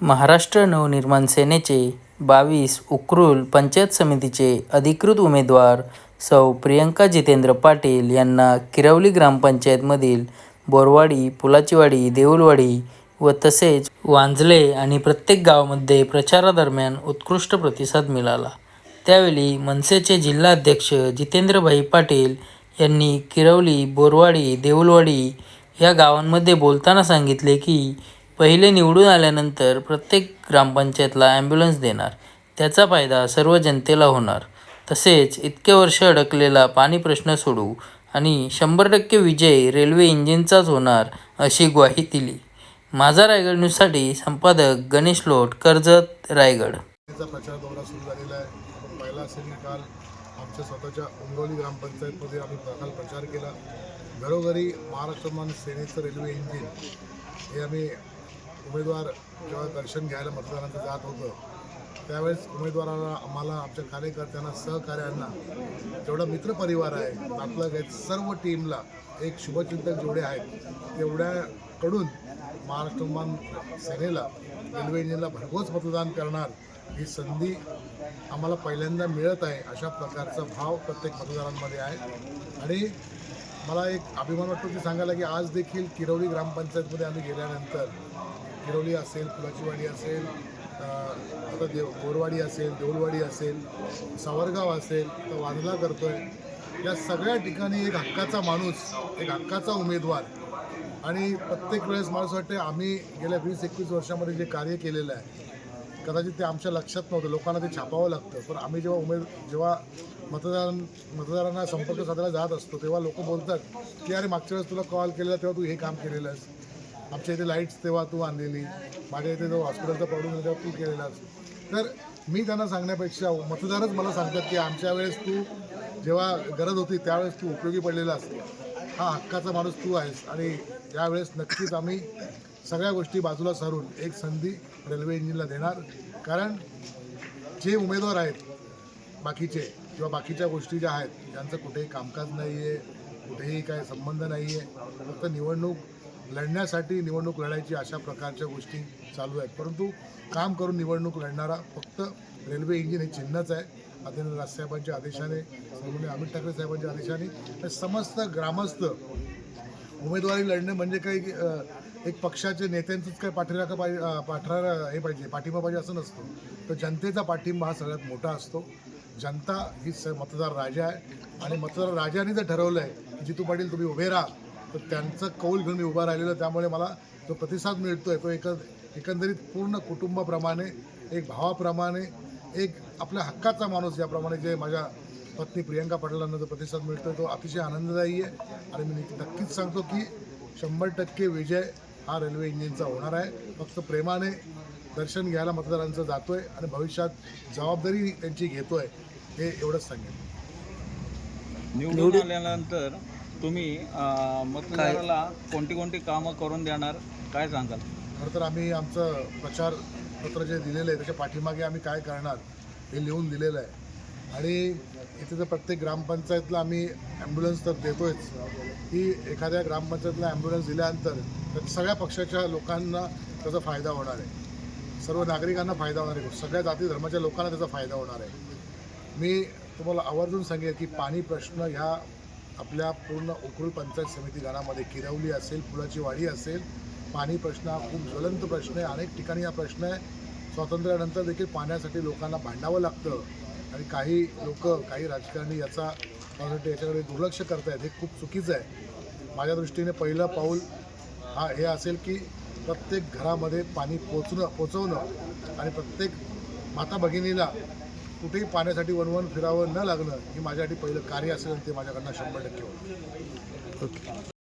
महाराष्ट्र नवनिर्माण सेनेचे बावीस उकरूल पंचायत समितीचे अधिकृत उमेदवार सौ प्रियंका जितेंद्र पाटील यांना किरवली ग्रामपंचायतमधील बोरवाडी पुलाचीवाडी देऊलवाडी व तसेच वांजले आणि प्रत्येक गावामध्ये प्रचारादरम्यान उत्कृष्ट प्रतिसाद मिळाला. त्यावेळी मनसेचे जिल्हाध्यक्ष जितेंद्रभाई पाटील यांनी किरवली बोरवाडी देऊलवाडी या गावांमध्ये बोलताना सांगितले की पहिले निवडून आल्यानंतर प्रत्येक ग्रामपंचायतला ॲम्ब्युलन्स देणार. त्याचा फायदा सर्व जनतेला होणार. तसेच इतके वर्ष अडकलेला पाणी प्रश्न सोडू आणि शंभर टक्के विजय रेल्वे इंजिनचाच होणार अशी ग्वाही दिली. माझा रायगड न्यूजसाठी संपादक गणेश लोट कर्जत रायगड. प्रचार दौरा सुरू झालेला आहे. आपण पाहिला असेल की काल आमच्या स्वतःच्या उमरोली ग्रामपंचायतमध्ये आम्ही काल प्रचार केला. घरोघरी महाराष्ट्रमान सेनेचं रेल्वे इंजिन हे आम्ही उमेदवार जेव्हा दर्शन घ्यायला मतदारांचं जात होतं त्यावेळेस उमेदवाराला आम्हाला आमच्या कार्यकर्त्यांना सहकार्यांना जेवढा मित्रपरिवार आहे आपलं आहेत सर्व टीमला एक शुभचिंतक जेवढे आहेत तेवढ्याकडून महाराष्ट्रमान सेनेला रेल्वे इंजिनला भरघोस मतदान करणार ही संधी आम्हाला पहिल्यांदा मिळत आहे अशा प्रकारचा भाव प्रत्येक मतदारांमध्ये आहे. आणि मला एक अभिमान वाटतो की सांगायला की आज देखील किरवली ग्रामपंचायतमध्ये आम्ही गेल्यानंतर किरवली असेल फुलाचीवाडी असेल आता देव बोरवाडी असेल देऊळवाडी असेल सावरगाव असेल तर वांजला करतोय. या सगळ्या ठिकाणी एक हक्काचा माणूस एक हक्काचा उमेदवार. आणि प्रत्येक वेळेस मला असं वाटतं आम्ही गेल्या वीस एकवीस वर्षामध्ये जे कार्य केलेलं आहे कदाचित ते आमच्या लक्षात नव्हतं लोकांना ते छापावं लागतं. पण आम्ही जेव्हा उमेद जेव्हा मतदार मतदारांना संपर्क साधायला जात असतो तेव्हा लोक बोलतात की अरे मागच्या वेळेस तुला कॉल केलेला तेव्हा तू हे काम केलेलं आहेस आमच्या इथे लाईट्स तेव्हा तू आणलेली. माझ्या इथे जो हॉस्पिटलचा प्रॉब्लेम तेव्हा तू केलेलास तर मी त्यांना सांगण्यापेक्षा मतदारच मला सांगतात की आमच्या वेळेस तू जेव्हा गरज होती त्यावेळेस तू उपयोगी पडलेलास हा हक्काचा माणूस तू आहेस आणि यावेळेस नक्कीच आम्ही सगळ्या गोष्टी बाजूला सारून एक संधी रेल्वे इंजिनला देणार. कारण जे उमेदवार आहेत बाकीचे किंवा बाकीच्या गोष्टी ज्या आहेत ज्यांचं कुठेही कामकाज नाही आहे कुठेही काय संबंध नाही आहे फक्त निवडणूक लढण्यासाठी निवडणूक लढायची अशा प्रकारच्या गोष्टी चालू आहेत. परंतु काम करून निवडणूक लढणारा फक्त रेल्वे इंजिन हे चिन्हच आहे. आदित्य राजसाहेबांच्या आदेशाने सर्वांनी अमित ठाकरे साहेबांच्या आदेशाने समस्त ग्रामस्थ उमेदवारी लढणे म्हणजे काही एक पक्षाच्या नेत्यांचंच काय पाठीराखा पाहिजे पाठरा हे पाहिजे पाठिंबा पाहिजे असं नसतं. तर जनतेचा पाठिंबा हा सगळ्यात मोठा असतो. जनता ही स मतदार राजा आहे. आणि मतदार राजाने जर ठरवलं आहे की जितू पाटील तुम्ही उभे राहा तर त्यांचं कौल घेऊन मी उभा राहिलेलो आहे. त्यामुळे मला जो प्रतिसाद मिळतो आहे तो एक एकंदरीत पूर्ण कुटुंबाप्रमाणे एक भावाप्रमाणे एक आपल्या हक्काचा माणूस याप्रमाणे जे माझ्या पत्नी प्रियंका पाटलांना जो प्रतिसाद मिळतो तो अतिशय आनंददायी आहे. आणि मी नक्कीच सांगतो की शंभर टक्के विजय हा रेल्वे इंजिनचा होणार आहे. फक्त प्रेमाने दर्शन घ्यायला मतदारांचं जातोय आणि भविष्यात जबाबदारी त्यांची घेतोय हे एवढंच सांगेन. निवडून आल्यानंतर तुम्ही मतदाराला कोणती कोणती कामं करून देणार काय सांगाल? खरं तर आम्ही आमचं प्रचार पत्र जे दिलेलं आहे त्याच्या पाठीमागे आम्ही काय करणार हे लिहून दिलेलं आहे. आणि इथे तर प्रत्येक ग्रामपंचायतला आम्ही ॲम्ब्युलन्स तर देतोयच. की एखाद्या ग्रामपंचायतला ॲम्ब्युलन्स दिल्यानंतर तर सगळ्या पक्षाच्या लोकांना त्याचा फायदा होणार आहे. सर्व नागरिकांना फायदा होणार आहे. सगळ्या जाती धर्माच्या लोकांना त्याचा फायदा होणार आहे. मी तुम्हाला आवर्जून सांगेन की पाणी प्रश्न ह्या आपल्या पूर्ण उखरुल पंचायत समिती गणामध्ये किरवली असेल फुलाची वाडी असेल पाणी प्रश्न हा खूप ज्वलंत प्रश्न आहे अनेक ठिकाणी हा प्रश्न आहे. स्वातंत्र्यानंतर देखील पाण्यासाठी लोकांना भांडावं लागतं आणि काही लोक काही राजकारणी याचा याच्याकडे दुर्लक्ष करत आहेत हे खूप चुकीचं आहे. माझ्या दृष्टीने पहिलं पाऊल हा हे असेल की प्रत्येक घरामध्ये पाणी पोचणं पोचवणं आणि प्रत्येक माता भगिनीला कुठेही पाण्यासाठी वनवन फिरावं न लागणं हे माझ्यासाठी पहिलं कार्य असेल आणि ते माझ्याकडनं शंभर टक्के होतं ओके.